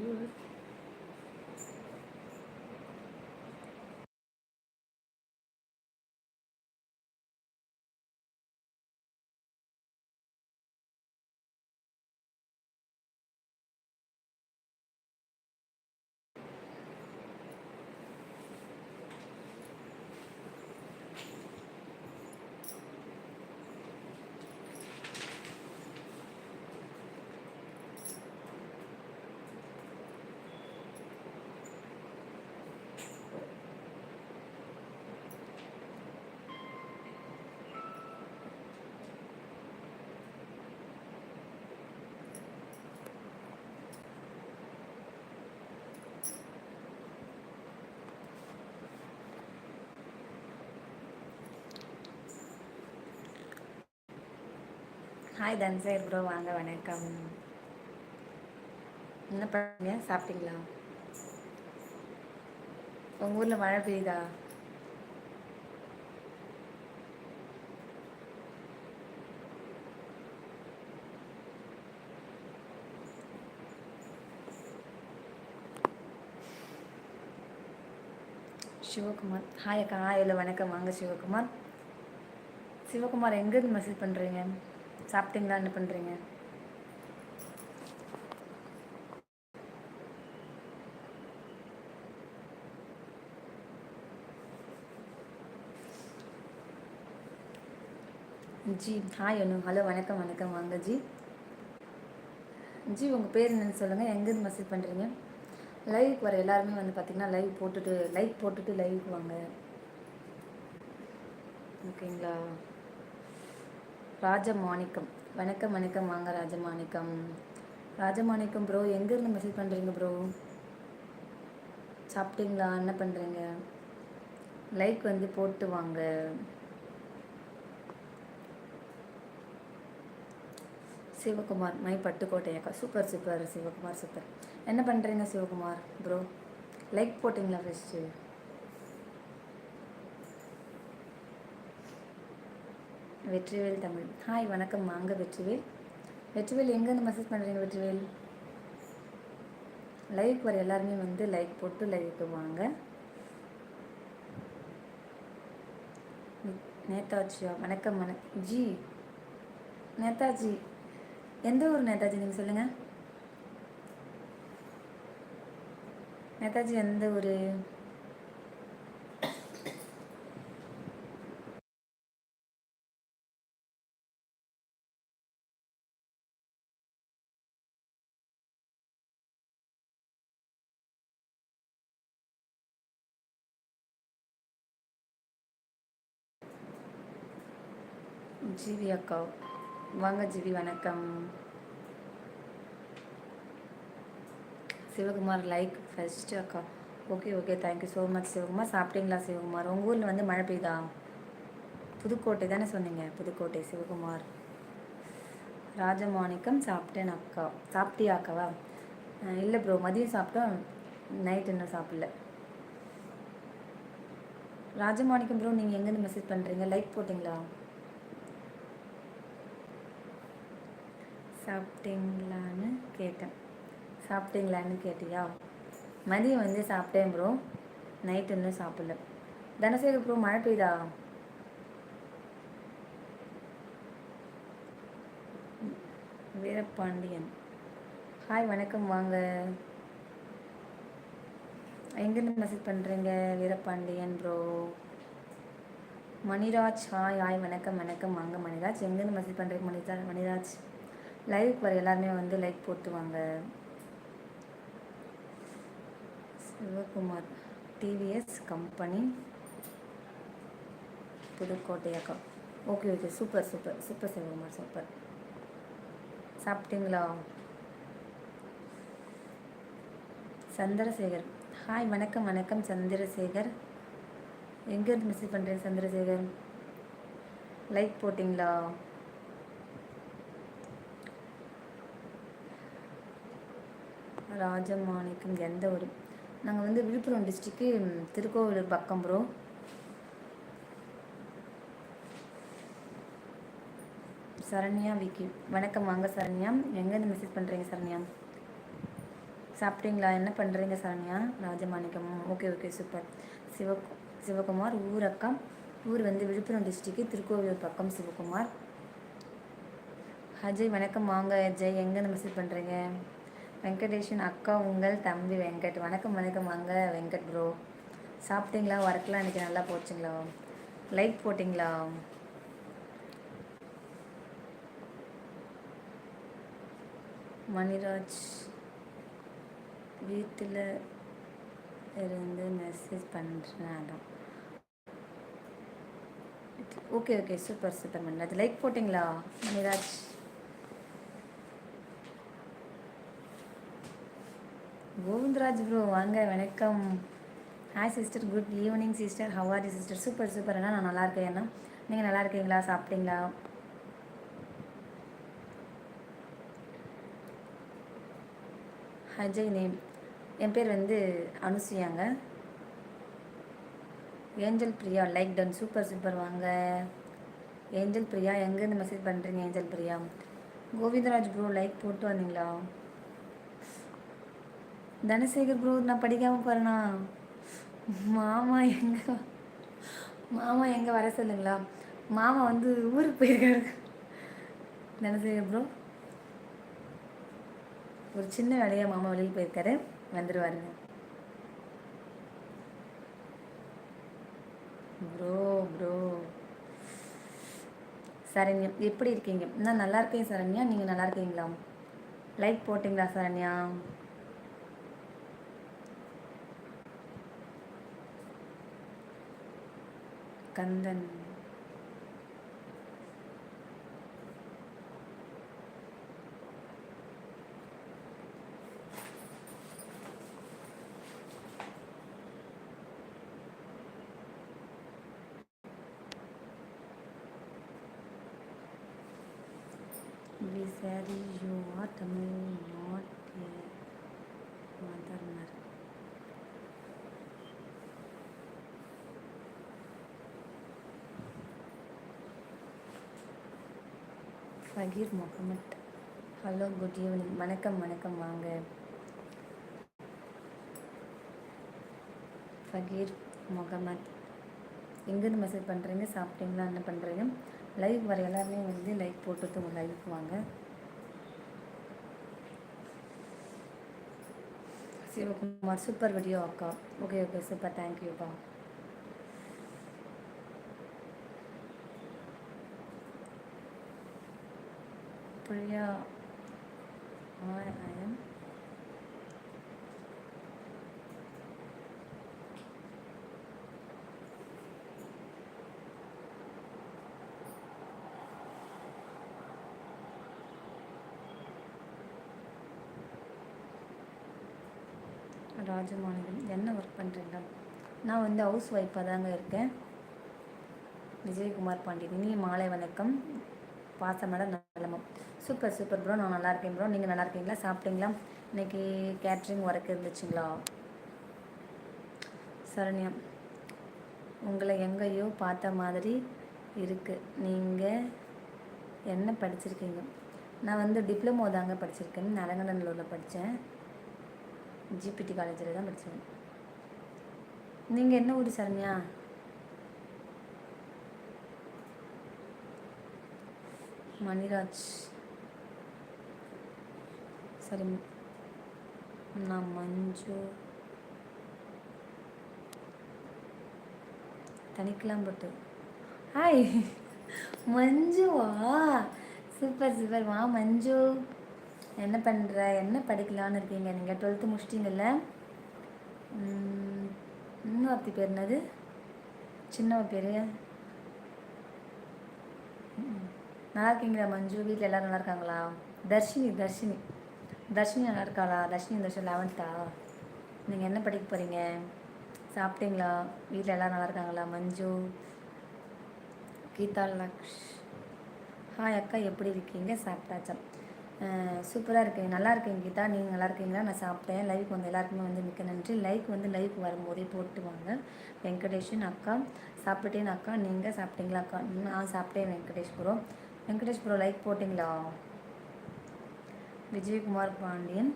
viewers. Hi தன்சேர் bro வாங்க வணக்கம். என்ன பண்ணுங்க சாப்பிட்டீங்களா? உங்கள் ஊரில் மழை பெய்யுதா? சிவகுமார். ஹாய் அக்கா. ஹாய் இல்லை வணக்கம். வாங்க சிவகுமார். சிவகுமார் எங்கேருந்து மெசேஜ் பண்ணுறீங்க சாப்பிட்டீங்களா? என்ன பண்ணுறீங்க ஜி ஹாய் அனு. ஹலோ வணக்கம் வணக்கம். வாங்க ஜி. ஜி உங்கள் பேர் என்னன்னு சொல்லுங்கள் எங்கேருந்து மெசேஜ் பண்ணுறீங்க லைவுக்கு வர எல்லாருமே வந்து பார்த்திங்கன்னா லைவ் போட்டுட்டு லைக் போட்டுட்டு லைவுக்கு வாங்க. ஓகேங்களா? ராஜமாணிக்கம். வணக்கம் வணக்கம். வாங்க ராஜமாணிக்கம். ராஜமாணிக்கம் ப்ரோ எங்கேருந்து மெசேஜ் பண்ணுறீங்க ப்ரோ சாப்பிட்டீங்களா? என்ன பண்ணுறீங்க லைக் வந்து போட்டு வாங்க. சிவகுமார் மை பட்டுக்கோட்டை அக்கா சூப்பர் சூப்பர் சிவகுமார் சூப்பர் என்ன பண்ணுறீங்க சிவகுமார் ப்ரோ லைக் போட்டிங்களா ஃபஸ்ட்டு வெற்றிவேல் தமிழ். ஹாய் வணக்கம். வாங்க வெற்றிவேல். வெற்றிவேல் எங்கேருந்து மெசேஜ் பண்ணுறீங்க வெற்றிவேல்? லைக் வர எல்லாருமே வந்து லைக் போட்டு லைக்கு வாங்க. நேதாஜியா வணக்கம் வணக்கம் ஜி நேதாஜி எந்த ஊர் நேதாஜி நீங்கள் சொல்லுங்கள் நேதாஜி எந்த ஊர்? ஜிவி அக்கா. வாங்க ஜிவி வணக்கம். சிவகுமார் லைக் ஃபஸ்ட்டு அக்கா. Okay okay thank you so much Sivakumar. சாப்பிட்டீங்களா சிவகுமார்? உங்கள் ஊரில் வந்து மழை பெய்யுதா? புதுக்கோட்டை தானே சொன்னீங்க புதுக்கோட்டை சிவகுமார். ராஜமாணிக்கம் சாப்பிட்டேன் அக்கா. சாப்பிட்டியா அக்காவா? இல்லை ப்ரோ மதியம் சாப்பிட்டோம். நைட் இன்னும் சாப்பிடல. ராஜமாணிக்கம் ப்ரோ நீங்கள் எங்கேருந்து மெசேஜ் பண்ணுறீங்க லைக் போட்டிங்களா? சாப்பிட்டீங்களான்னு கேட்டேன். சாப்பிட்டீங்களான்னு கேட்டியா? மதியம் வந்து சாப்பிட்டேன் ப்ரோ நைட் இன்னும் சாப்பிடல. தனசேகர் ப்ரோ மழை பெய்யுதா? வீரபாண்டியன். ஹாய் வணக்கம் வாங்க. எங்கேருந்து மெசேஜ் பண்ணுறீங்க Veerapandian bro Maniraj hi hi வணக்கம் வணக்கம். வாங்க மணிராஜ். எங்கேருந்து மெசேஜ் பண்ணுறீங்க மணிராஜ் மணிராஜ்? லைவுக்கு வர எல்லாருமே வந்து லைக் போட்டுவாங்க. சிவகுமார் டிவிஎஸ் கம்பெனி புதுக்கோட்டை அக்கா. Okay okay super super super Sivakumar super சாப்பிட்டீங்களா? சந்திரசேகர். ஹாய் வணக்கம் வணக்கம் சந்திரசேகர். எங்கேருந்து மெசேஜ் பண்ணுறேன் சந்திரசேகர்? லைக் போட்டிங்களா? ராஜமாணிக்கம் எந்த ஊர்? நாங்கள் வந்து விழுப்புரம் டிஸ்ட்ரிக்கு திருக்கோவிலூர் பக்கம் ப்ரோ சரண்யா விக்கி. வணக்கம் வாங்க சரண்யா. எங்கேருந்து மெசேஜ் பண்ணுறீங்க சரண்யா? சாப்பிட்டீங்களா? என்ன பண்ணுறீங்க Saranya? Rajamanickam? Okay okay super Siva Sivakumar ஊர் அக்கா ஊர் வந்து விழுப்புரம் டிஸ்ட்ரிக்கு திருக்கோவிலூர் பக்கம் சிவகுமார். அஜய் வணக்கம் வாங்க அஜய். எங்கேருந்து மெசேஜ் பண்ணுறீங்க வெங்கடேஷன் அக்கா உங்கள் தம்பி வெங்கட். வணக்கம் வணக்கம். வாங்க வெங்கட் ப்ரோ சாப்பிட்டீங்களா? ஒர்க்லாம் இன்றைக்கி நல்லா போச்சுங்களா? லைக் போட்டிங்களா? மணிராஜ் வீட்டில் இருந்து மெசேஜ் பண்ணுறேன் okay okay super super Maniraj like போட்டிங்களா? மணிராஜ். கோவிந்தராஜ் ப்ரோ வாங்க வணக்கம். Hi sister good evening sister how are sister super super அண்ணா நான் நல்லா இருக்கேன் அண்ணா. நீங்கள் நல்லா இருக்கீங்களா? சாப்பிட்டீங்களா? அஜய் நேம் என் பேர் வந்து அனுசுயாங்க. Angel Priya like done super super வாங்க. ஏஞ்சல் பிரியா எங்கேருந்து மெசேஜ் பண்ணுறீங்க Angel Priya? Govindaraj bro like போட்டு வந்தீங்களா? தனசேகர் ப்ரோ நான் படிக்காமல் போகிறேண்ணா மாமா எங்கே? மாமா எங்கே வர சொல்லுங்களா? மாமா வந்து ஊருக்கு போயிருக்காரு. தனசேகர் ப்ரோ ஒரு சின்ன வேலையாக மாமா வெளியில் போயிருக்காரு. வந்துடுவாருங்க ப்ரோ ப்ரோ சரண்யா எப்படி இருக்கீங்க? நான் நல்லா இருக்கேன் சரண்யா. நீங்கள் நல்லா இருக்கீங்களா? லைக் போட்டிங்களா Saranya? Kandan Fakir Mohammed. Hello good evening வணக்கம் வணக்கம் வாங்க. ஃபகீர் முகமத் எங்கேருந்து மெசேஜ் பண்ணுறீங்க சாப்பிட்டீங்களா? என்ன பண்ணுறீங்க லைவ் வர எல்லாருமே வந்து லைக் போட்டுட்டு உங்கள் லைவுக்கு வாங்க. சிவகுமார் சூப்பர் வீடியோ அக்கா. ஓகே ஓகே சூப்பர் தேங்க்யூப்பா Priya I am. ராஜமாநிலம் என்ன ஒர்க் பண்ணுறீங்க நான் வந்து ஹவுஸ் ஒய்ஃபாக தாங்க இருக்கேன். விஜயகுமார் பாண்டியன் இனி மாலை வணக்கம். பாசமட சூப்பர் சூப்பர் ப்ரோ நான் நல்லா இருக்கேன் ப்ரோ நீங்கள் நல்லா இருக்கீங்களா? சாப்பிட்டீங்களா? இன்றைக்கி கேட்ரிங் ஒர்க் இருந்துச்சுங்களா? சரண்யா உங்களை எங்கேயோ பார்த்த மாதிரி இருக்குது நீங்கள் என்ன படிச்சிருக்கீங்க? நான் வந்து டிப்ளமோ தாங்க படிச்சிருக்கேன். நலங்கநல்லூரில் படித்தேன் ஜிபிடி காலேஜில் தான் படித்தேன் நீங்கள் என்ன ஊர் சரண்யா? மணிராஜ். சரி. நான் மஞ்சு. தனிக்கலாம் பட்டு. ஹாய் மஞ்சுவா? சூப்பர் சூப்பர் வா மஞ்சு. என்ன பண்ணுற என்ன படிக்கலான்னு இருக்கீங்க? நீங்கள் டுவெல்த்து முடிச்சிட்டிங்கல்ல? இன்னும் அத்தி பேர் என்னது? சின்னவ பேர். நல்லா இருக்கீங்களா மஞ்சு? வீட்டில் எல்லோரும் நல்லா இருக்காங்களா? தர்ஷினி தர்ஷினி. தர்ஷினி நல்லா இருக்காளா? தர்ஷினி தர்ஷன் லெவன்த்தா நீங்கள் என்ன படிக்க போகிறீங்க சாப்பிட்டீங்களா? வீட்டில் எல்லோரும் நல்லா இருக்காங்களா? மஞ்சு கீதா லக்ஷ். ஹாய் அக்கா எப்படி இருக்கீங்க? சாப்பிட்டாச்சா? சூப்பராக இருக்கீங்க நல்லா இருக்கீங்க கீதா. நீங்கள் நல்லா இருக்கீங்களா? நான் சாப்பிட்டேன். லைக் வந்து எல்லாருக்குமே வந்து மிக்க நன்றி. லைக் வந்து லைக் வரும்போதே போட்டு வாங்க. வெங்கடேஷன் அக்கா சாப்பிட்டேன் அக்கா. நீங்கள் சாப்பிட்டீங்களா அக்கா? நான் சாப்பிட்டேன் Venkatesh bro Venkatesh bro like போட்டிங்களா? விஜயகுமார் பாண்டியன்.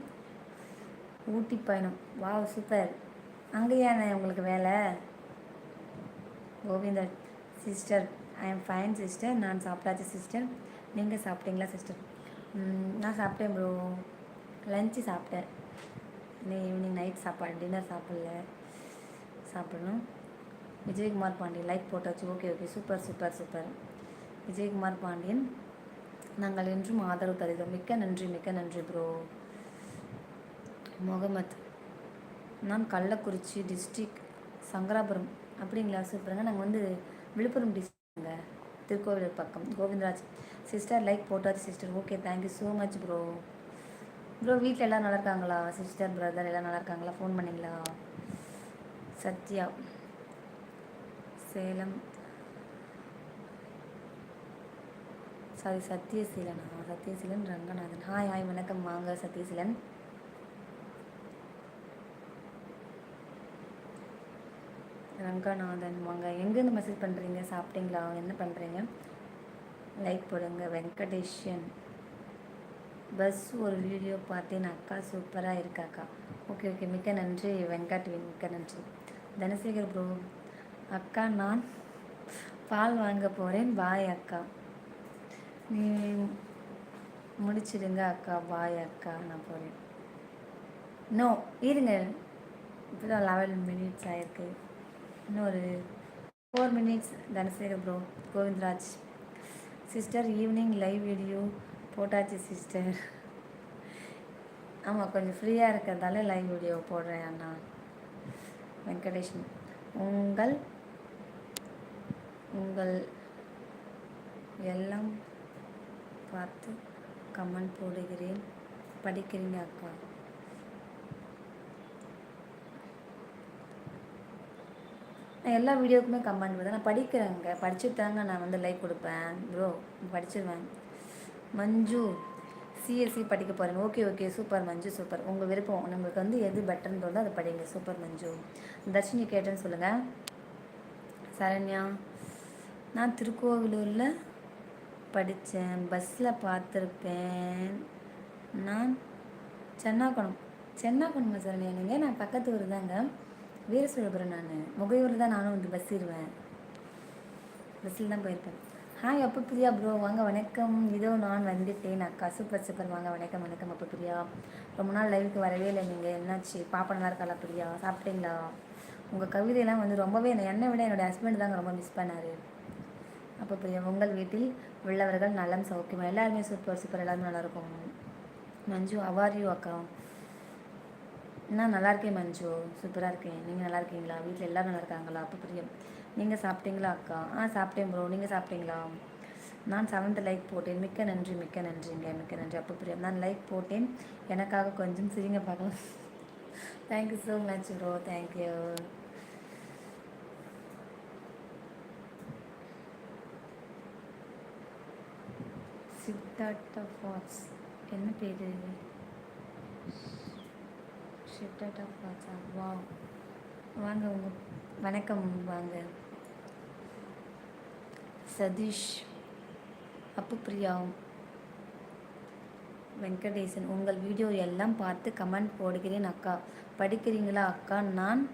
ஊட்டி பயணம். Wow super. அங்கேயாண்ணே உங்களுக்கு வேலை? Govinda sister I am fine sister நான் சாப்பிட்டாச்சு சிஸ்டர் நீங்கள் சாப்பிட்டீங்களா சிஸ்டர் நான் சாப்பிட்டேன் ப்ரோ லஞ்சு சாப்பிட்டேன். இன்னும் ஈவினிங் நைட் சாப்பாடு டின்னர் சாப்பிடல. சாப்பிடணும். விஜயகுமார் பாண்டியன் லைக் போட்டாச்சு. Okay okay super super super. Vijayakumar Pandian. நாங்கள் என்றும் ஆதரவு தருகிறோம். மிக்க நன்றி மிக்க நன்றி ப்ரோ முகமத் நான் கள்ளக்குறிச்சி டிஸ்ட்ரிக் சங்கராபுரம். அப்படிங்களா சூப்பருங்க நாங்கள் வந்து விழுப்புரம் டிஸ்ட்ரிக்ங்க திருக்கோவிலூர் பக்கம். கோவிந்தராஜ் சிஸ்டர் லைக் போட்டாச்சு sister okay thank you so much bro bro வீட்டில் எல்லோரும் நல்லா இருக்காங்களா? சிஸ்டர் பிரதர் எல்லாம் நல்லா இருக்காங்களா? ஃபோன் பண்ணிங்களா? சத்யா சேலம் சாரி சத்யசீலனா. சத்யசீலன் ரங்கநாதன். ஹாய் ஹாய் வணக்கம். வாங்க சத்யசீலன். ரங்கநாதன் வாங்க. எங்கேருந்து மெசேஜ் பண்ணுறீங்க சாப்பிட்டீங்களா? என்ன பண்ணுறீங்க லைக் போடுங்க. வெங்கடேஷன். பஸ் ஒரு வீடியோ பார்த்தேன். அக்கா சூப்பராக இருக்காக்கா. ஓகே ஓகே மிக்க நன்றி. வெங்கட் மிக்க நன்றி. தனசேகர் ப்ரோ அக்கா நான் பால் வாங்க போகிறேன் பாய் அக்கா. நீ முடிச்சிடுங்க அக்கா பாய் அக்கா நான் போகிறேன் நோ இருங்க. இப்போ தான் லெவல் மினிட்ஸ் ஆகிருக்கு இன்னொரு four minutes Dhanasekar bro Govindaraj. Sister evening live video போட்டாச்சு சிஸ்டர் ஆமாம் கொஞ்சம் ஃப்ரீயாக இருக்கிறதால லைவ் வீடியோ போடுறேன் அண்ணா. வெங்கடேஷன் உங்கள் உங்கள் எல்லாம் பார்த்து கமெண்ட் போடுகிறேன். படிக்கிறீங்க அக்கா. நான் எல்லா வீடியோக்குமே கமெண்ட் பண்ணுவேன் நான் படிக்கிறேங்க படிச்சுட்டு தாங்க நான் வந்து லைக் கொடுப்பேன். ப்ரோ படிச்சிருவேன். மஞ்சு சிஎஸ்சி படிக்க போகிறேன் okay okay. Super Manju super. உங்கள் விருப்பம். நம்மளுக்கு வந்து எது பெட்டர்னு தோணுதோ அதை படிங்க. சூப்பர் மஞ்சு. தர்ஷினி கேட்டேன்னு சொல்லுங்கள் சரண்யா. நான் திருக்கோவிலூரில் படித்தேன் பஸ்ஸில் பார்த்துருப்பேன். நான் சென்னாக்குளம் சென்னாக்குளமா சார் என்னங்க நான் பக்கத்து ஊர் தாங்க. வீரசுழபுரம் நான். முகையூர் தான் நானும் வந்து பஸ் ஏறுவேன். பஸ்ஸில் தான் போயிருப்பேன். ஹாய் அப்போ பிரியா ப்ரோ வாங்க வணக்கம். இதோ நான் வந்துட்டேன். அக்கா சூப்பர் சூப்பர் வாங்க வணக்கம் வணக்கம் அப்போ பிரியா. ரொம்ப நாள் லைவுக்கு வரவே இல்லை நீங்கள் என்னாச்சு? பாப்பா நல்லா இருக்காளா பிரியா? சாப்பிட்டீங்களா? உங்கள் கவிதையெல்லாம் வந்து ரொம்பவே என்னை விட என்னோடய ஹஸ்பண்ட் தாங்க ரொம்ப மிஸ் பண்ணார். அப்போ பிரியா உங்கள் வீட்டில் உள்ளவர்கள் நலம் சௌக்கியமாக எல்லாருமே சூப்பர் சூப்பர் எல்லாருமே நல்லாயிருக்கும் மஞ்சு அவாரியூ அக்கா? நான் நல்லா இருக்கேன் மஞ்சு சூப்பராக இருக்கேன். நீங்கள் நல்லா இருக்கீங்களா வீட்டில் எல்லோரும் நல்லா இருக்காங்களா அப்போ பிரியம் நீங்கள் சாப்பிட்டீங்களா அக்கா? ஆ சாப்பிட்டேன் ப்ரோ நீங்கள் சாப்பிட்டீங்களா? நான் செவன்த் லைக் போட்டேன். மிக்க நன்றி மிக்க நன்றிங்க. மிக்க நன்றி. அப்போ பிரியம் நான் லைக் போட்டேன். எனக்காக கொஞ்சம் சிரிங்க பார்க்கலாம். Thank you so much bro thank you ஷெட்டாட் ஆஃப் வாட்ஸ் என்ன பேர்? ஷிஃப்டட் ஆஃப் வாட்ஸா வா வாங்க உங்க வணக்கம் வாங்க. சதீஷ் அப்பு பிரியா வெங்கடேசன் உங்கள் வீடியோ எல்லாம் பார்த்து கமெண்ட் போடுகிறேன் அக்கா. படிக்கிறீங்களா அக்கா? நான்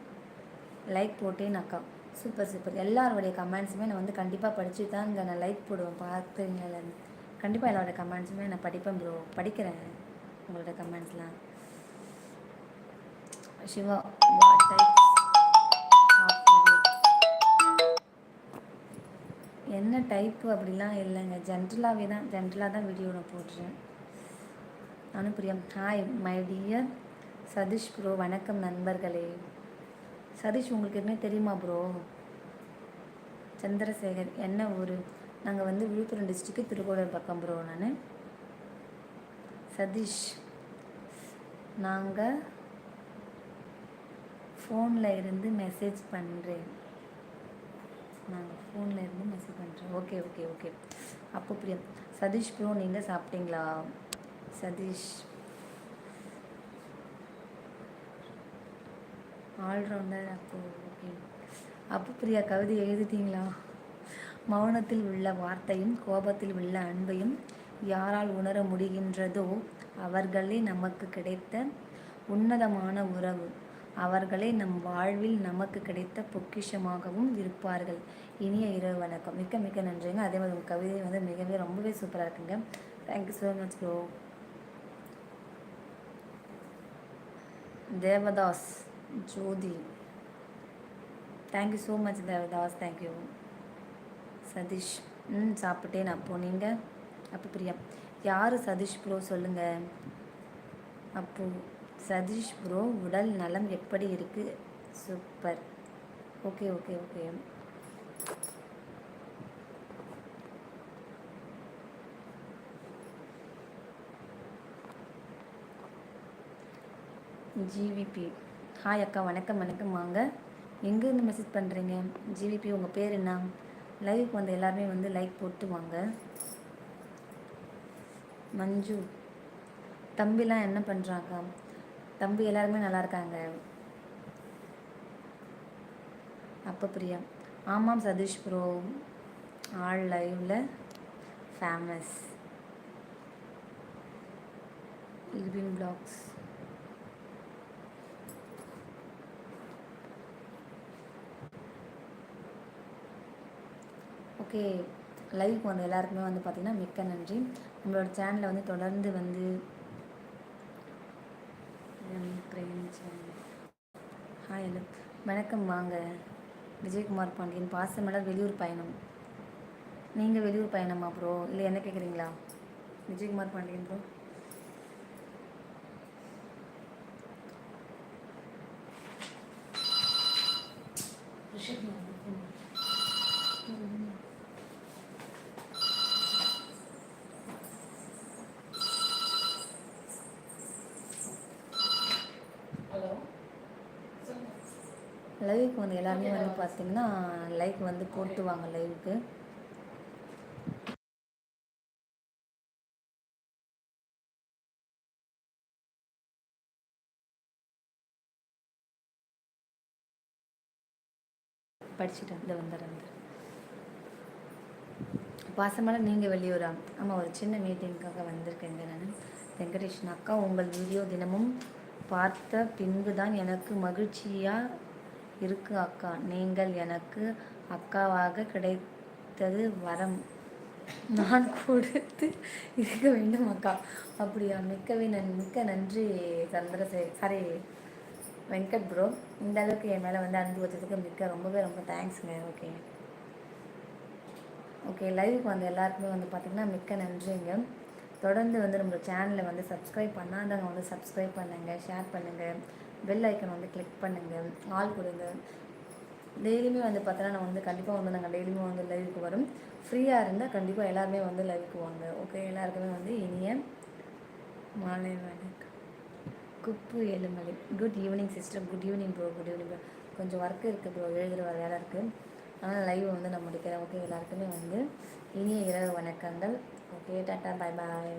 லைக் போட்டேன் அக்கா. சூப்பர் சூப்பர் எல்லாருடைய கமெண்ட்ஸுமே நான் வந்து கண்டிப்பாக படித்து தான் இங்கே நான் லைக் போடுவேன். பார்க்குறீங்களா? கண்டிப்பாக எல்லாரோட கமெண்ட்ஸுமே நான் படிப்பேன் ப்ரோ படிக்கிறேன் உங்களோட கமெண்ட்ஸ்லாம் சிவா வாட் டைப்ஸ் என்ன டைப்பு அப்படிலாம் இல்லைங்க. ஜென்ரலாகவே தான் ஜென்ரலாக தான் வீடியோ நான் போடுறேன். நானும் பிரியம் hi my dear Sathish bro வணக்கம் நண்பர்களே. சதீஷ் உங்களுக்கு என்ன தெரியுமா ப்ரோ சந்திரசேகர் என்ன ஊர்? நாங்கள் வந்து விழுப்புரம் டிஸ்ட்ரிக்கு திருக்கோளூர் பக்கம் ப்ரோ நான். சதீஷ் நாங்கள் ஃபோனில் இருந்து மெசேஜ் பண்ணுறேன் நாங்கள் ஃபோனில் இருந்து மெசேஜ் பண்ணுறேன் ஓகே ஓகே ஓகே அப்போ பிரியம். சதீஷ் ப்ரோ நீங்கள் சாப்பிட்டீங்களா? சதீஷ். ஆல்ரவுண்டர் அப்போ ஓகே அப்போ பிரியா கவிதை எழுதிட்டீங்களா? மௌனத்தில் உள்ள வார்த்தையும் கோபத்தில் உள்ள அன்பையும் யாரால் உணர முடிகின்றதோ அவர்களே நமக்கு கிடைத்த உன்னதமான உறவு. அவர்களே நம் வாழ்வில் நமக்கு கிடைத்த பொக்கிஷமாகவும் இருப்பார்கள். இனிய இரவு வணக்கம். மிக்க மிக்க நன்றிங்க. அதே மாதிரி உங்கள் கவிதை வந்து மிகவே ரொம்பவே சூப்பராக இருக்குங்க. Thank you so much bro Devadas Jyothi. Thank you so much Devadas. Thank you Sathish. ம் சாப்பிட்டேன் அப்போ நீங்கள் அப்போ பிரியா. யார் சதீஷ் ப்ரோ சொல்லுங்கள் அப்போ சதீஷ் ப்ரோ உடல் நலம் எப்படி இருக்குது super okay okay okay. GVP hi அக்கா வணக்கம் வணக்கம். வாங்க. எங்கேருந்து மெசேஜ் பண்ணுறீங்க ஜிவிபி உங்கள் பேர் என்ன? லைவுக்கு வந்து எல்லாருமே வந்து லைக் போட்டு வாங்க மஞ்சு தம்பிலாம் என்ன பண்ணுறாங்க தம்பி எல்லாருமே நல்லா இருக்காங்க. அப்போ பிரியா ஆமாம் சதீஷ் ப்ரோ ஆள் லைவில் famous Irwin blocks okay live வந்து எல்லாருக்குமே வந்து பார்த்திங்கன்னா மிக்க நன்றி. நம்மளோட சேனலை வந்து தொடர்ந்து வந்து ஹாய் ஹலோ வணக்கம் வாங்க. விஜயகுமார் பாண்டியன் பாசமலர் வெளியூர் பயணம். நீங்கள் வெளியூர் பயணமா ப்ரோ இல்லை என்ன கேட்குறீங்களா விஜயகுமார் பாண்டியன் ப்ரோ லைவுக்கு வந்து எல்லாருமே வந்து பார்த்தீங்கன்னா லைக் வந்து போட்டுவாங்க லைவுக்கு படிச்சுட்டு வந்து வந்துடுறேன் பாசமான நீங்கள் வெளியூரா? ஆமாம் ஒரு சின்ன மீட்டிங்க்காக வந்திருக்கேங்க நான். வெங்கடேஷன் அக்கா உங்கள் வீடியோ தினமும் பார்த்த பின்பு தான் எனக்கு மகிழ்ச்சியாக இருக்கு அக்கா. நீங்கள் எனக்கு அக்காவாக கிடைத்தது வரம். நான் கொடுத்து இருக்க வேண்டும் அக்கா. அப்படியா? மிக்கவே நன் மிக்க நன்றி சந்திரசே சாரி வெங்கட் ப்ரோ இந்த அளவுக்கு என் மேலே வந்து அன்பு வச்சதுக்கு மிக்க ரொம்பவே ரொம்ப தேங்க்ஸுங்க ஓகே ஓகே லைவுக்கு வந்து எல்லாருக்குமே வந்து பார்த்திங்கன்னா மிக்க நன்றிங்க. தொடர்ந்து வந்து நம்ம சேனலை வந்து சப்ஸ்கிரைப் பண்ணாதவங்க வந்து சப்ஸ்கிரைப் பண்ணுங்கள் ஷேர் பண்ணுங்கள் பெல் ஐக்கன் வந்து கிளிக் பண்ணுங்கள் ஆள் கொடுங்க. டெய்லியுமே வந்து பார்த்தோன்னா நான் வந்து கண்டிப்பாக வந்து நாங்கள் டெய்லியுமே வந்து லைவுக்கு வரும். ஃப்ரீயாக இருந்தால் கண்டிப்பாக எல்லாருமே வந்து லைவுக்கு வாங்க. ஓகே எல்லாருக்குமே வந்து இனிய மாலை வணக்கம். Kuppu Ezhumalai good evening sister good evening bro good evening bro கொஞ்சம் ஒர்க் இருக்குது ப்ரோ எழுதுகிற வேலை இருக்குது அதனால் லைவ் வந்து நான் முடிக்கிறேன். ஓகே எல்லாருக்குமே வந்து இனிய இரவு வணக்கங்கள். ஓகே டாட்டா பாய் பாய்